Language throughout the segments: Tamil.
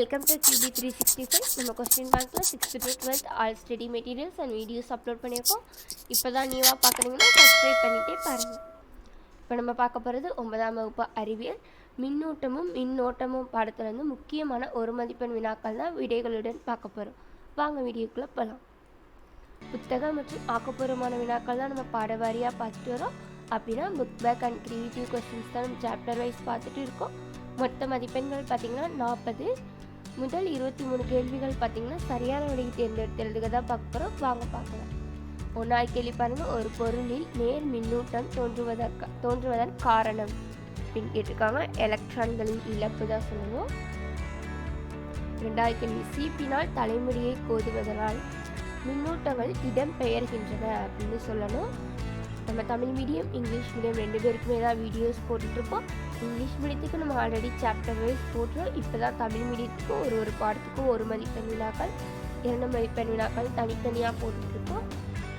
Welcome to KP three sixty five நம்ம கொஸ்டின் பேங்க்கில் sixth to twelfth all study materials and videos upload பண்ணியிருக்கோம். இப்போ தான் நியூவாக பார்க்குறீங்கன்னா சப்ஸ்கிரைப் பண்ணிகிட்டே பாருங்கள் இப்போ நம்ம பார்க்க போகிறது ஒன்பதாம் வகுப்பு அறிவியல். மின்னூட்டமும் மின்னோட்டமும் பாடத்துலேருந்து முக்கியமான ஒரு மதிப்பெண் வினாக்கள் தான் விடைகளுடன் பார்க்க போகிறோம் வாங்க வீடியோக்குள்ளே போகலாம் புத்தகம் மற்றும் ஆக்கப்பூர்வமான வினாக்கள் தான் நம்ம பாட வாரியாக பார்த்துட்டு வரோம். அப்படின்னா book back and creative questions தான் நம்ம சாப்டர் வைஸ் பார்த்துட்டு இருக்கோம். மொத்த மதிப்பெண்கள் பார்த்திங்கன்னா நாற்பது முதல் இருபத்தி மூணு கேள்விகள் பார்த்தீங்கன்னா சரியான விடையை தேர்ந்தெடுத்து எழுதுக தான் பார்க்க போகிறோம் வாங்க பார்க்கலாம். ஒன்றாவது கேள்வி பாருங்கள் ஒரு பொருளில் நேர் மின்னூட்டம் தோன்றுவதற்கு தோன்றுவதன் காரணம். அப்படின்னு கேட்டிருக்காங்க. எலக்ட்ரான்களின் இழப்பு தான் சொல்லணும். ரெண்டாவது கேள்வி. சீப்பினால் தலைமுடியை கோதுவதனால் மின்னூட்டங்கள் இடம் பெயர்கின்றன அப்படின்னு சொல்லணும். நம்ம தமிழ் மீடியம் இங்கிலீஷ் மீடியம் ரெண்டு பேருக்குமே தான் வீடியோஸ் போட்டுட்ருப்போம் இங்கிலீஷ் மீடியத்துக்கு நம்ம ஆல்ரெடி சாப்டர் வைஸ் போட்டுரும் இப்போ தான் தமிழ் மீடியத்துக்கும் ஒரு ஒரு பாடத்துக்கும் ஒரு மதிப்பெண் வினாக்கள் இரண்டு மதிப்பெண் வினாக்கள் தனித்தனியாக போட்டுட்ருக்கோம்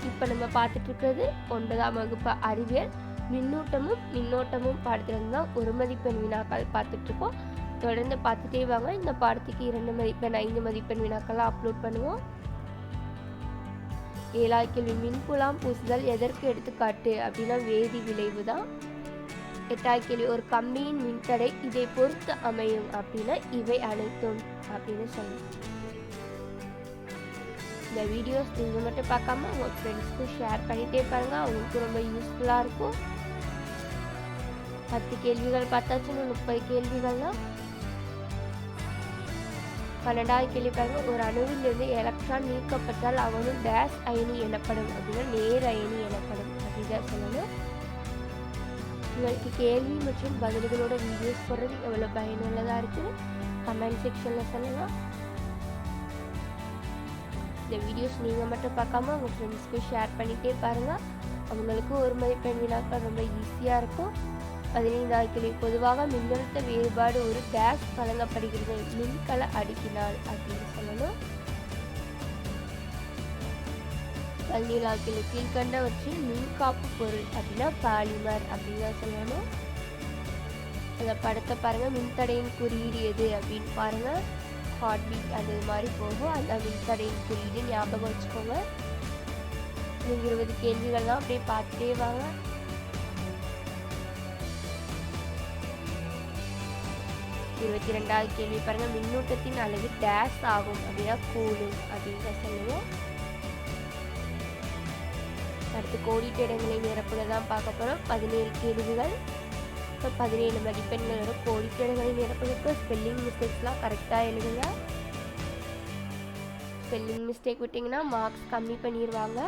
இப்போ நம்ம பார்த்துட்ருக்கிறது ஒன்பதாம் வகுப்பு அறிவியல். மின்னூட்டமும் மின்னோட்டமும் பாடத்துலேருந்து தான் ஒரு மதிப்பெண் வினாக்கள் பார்த்துட்ருக்கோம் தொடர்ந்து பார்த்துட்டே வாங்க. இந்த பாடத்துக்கு இரண்டு மதிப்பெண் ஐந்து மதிப்பெண் வினாக்கள்லாம் அப்லோட் பண்ணுவோம். ஏழாய் கேள்வி மின்புலாம் பூசுதல் எதற்கு எடுத்துக்காட்டு? அப்படின்னா வேதி விளைவு தான் எட்டாவது ஒரு கம்பியின் மின்தடை இதை பொறுத்து அமையும் அப்படின்னா இவை அனைத்தும் அப்படின்னு சொல்லணும் இந்த வீடியோஸ் நீங்கள் மட்டும் பார்க்காம உங்கள் ஃப்ரெண்ட்ஸ்க்கு ஷேர் பண்ணிகிட்டே பாருங்க. அவங்களுக்கு ரொம்ப யூஸ்ஃபுல்லாக இருக்கும். பத்து கேள்விகள் பார்த்தாச்சுன்னு முப்பது கேள்விகள் தான் பன்னெண்டாவது கேள்வி பாருங்க. ஒரு அணுவிலிருந்து எலக்ட்ரான் நீக்கப்பட்டால் அவனும் டேஷ் அயனி எனப்படும் அப்படின்னா நேர் அயனி எனப்படும் அப்படிதான் சொல்லணும். உங்களுக்கு கேள்வி மற்றும் பதில்களோட வீடியோஸ் போடுறது எவ்வளோ பயனுள்ளதாக இருக்குது? கமெண்ட் செக்ஷனில் சொல்லலாம் இந்த வீடியோஸ் நீங்கள் மட்டும் பார்க்காம உங்கள் ஃப்ரெண்ட்ஸ்க்கு ஷேர் பண்ணிகிட்டே பாருங்கள் அவங்களுக்கும் ஒரு மதிப்பெண் வினாக்கள் ரொம்ப ஈஸியாக இருக்கும். பதினைந்தாவது கேள்வி பொதுவாக மின்னழுத்த வேறுபாடு ஒரு டேஷ் வழங்கப்படுகிறது. மின்கல அடுக்கினால் அப்படின்னு சொல்லணும். பதினேழாவது கீழ்கண்டவற்றில் மின்காப்பு பொருள் அப்படின்னா பாலிமர் அப்படின்னு தான் சொல்லணும். அந்த படத்தை பாருங்க. மின்தடையின் குறியீடு எது அப்படின்னு பாருங்க. ஹார்ட் பீட் அது மாதிரி போகும். அந்த மின்தடையின் குறியீடு ஞாபகம் வச்சுக்கோங்க. நீங்கள் இருபது கேள்விகள்லாம் அப்படியே பார்த்துட்டே வாங்க. இருபத்தி ரெண்டாவது கேள்வி பாருங்க. மின்னூட்டத்தின் அளவு டேஷ் ஆகும் அப்படின்னா கூலும் அப்படின்னு சொல்லுவோம் அடுத்து கோடிட்டு இடங்களை நிரப்புல தான் பார்க்க போகிறோம் பதினேழு கேள்விகள். இப்போ பதினேழு மதிப்பெண்களோட கோடிட்டு இடங்களை நிரப்புறதுக்கு ஸ்பெல்லிங் மிஸ்டேக்ஸ்லாம் கரெக்டாக எழுதுங்க. ஸ்பெல்லிங் மிஸ்டேக் விட்டிங்கன்னா மார்க்ஸ் கம்மி பண்ணிடுவாங்க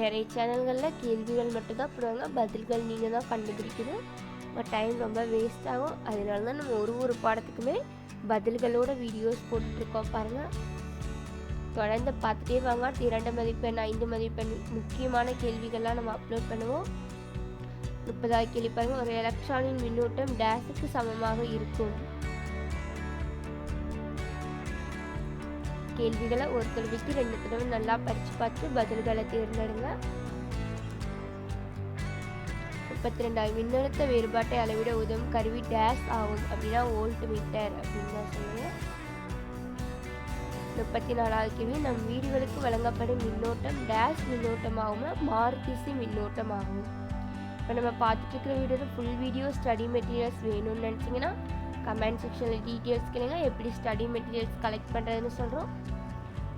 நிறைய சேனல்களில் கேள்விகள் மட்டும்தான் போடுவாங்க. பதில்கள் நீங்கள் தான் கண்டுபிடிக்கணும். நம்ம டைம் ரொம்ப வேஸ்ட் ஆகும். அதனால தான் நம்ம ஒரு ஒரு பாடத்துக்குமே பதில்களோட வீடியோஸ் போட்டுட்ருக்கோம் பாருங்கள் தொடர்ந்து பார்த்துட்டே வாங்க. இரண்டு மதிப்பெண் ஐந்து மதிப்பெண் முக்கியமான கேள்விகள்லாம் நம்ம அப்லோட் பண்ணுவோம். முப்பதாவது கேள்வி பாருங்க. ஒரு எலக்ட்ரானின் மின்னூட்டம் டேஸுக்கு சமமாக இருக்கும். கேள்விகளை ஒரு விட்டு ரெண்டு தடவை நல்லா படித்து பார்த்து பதில்களை தேர்ந்தெடுங்க. முப்பத்தி ரெண்டாவது மின்னழுத்த வேறுபாட்டை அளவிட உதவும் கருவி டேஷ் ஆகும். அப்படின்னா வோல்ட் மீட்டர் அப்படின்னு தான் சொல்லுவேன் முப்பத்தி நாலாவது கேள்வி நம் வீடுகளுக்கு வழங்கப்படும் மின்னோட்டம் டேஷ் மின்னோட்டமாகவும் மாறுதிசை மின்னோட்டமாகும் இப்போ நம்ம பார்த்துட்டு இருக்கிற வீடியோவில் ஃபுல் வீடியோ ஸ்டடி மெட்டீரியல்ஸ் வேணும்னு நினச்சிங்கன்னா கமெண்ட் செக்ஷனில் டீட்டெயில்ஸ் கேளுங்க. எப்படி ஸ்டடி மெட்டீரியல்ஸ் கலெக்ட் பண்ணுறதுன்னு சொல்கிறோம்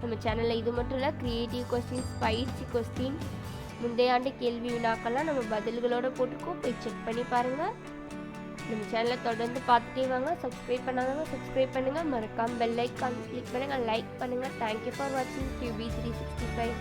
நம்ம சேனலில் இது மட்டும் இல்லை க்ரியேட்டிவ் கொஸ்டின்ஸ் பயிற்சி கொஸ்டின் முந்தைய ஆண்டு கேள்வி வினாக்கள்லாம் நம்ம பதில்களோட போட்டுக்கோ போய் செக் பண்ணி பாருங்கள் நம்ம சேனலை தொடர்ந்து பார்த்துட்டே வாங்க. சப்ஸ்கிரைப் பண்ணாதவங்க சப்ஸ்கிரைப் பண்ணுங்கள் மறக்காமல் பெல் ஐக்கான் கிளிக் பண்ணுங்கள் லைக் பண்ணுங்கள் தேங்க்யூ ஃபார் வாட்சிங் கியூபி த்ரீ சிக்ஸ்டி ஃபைவ்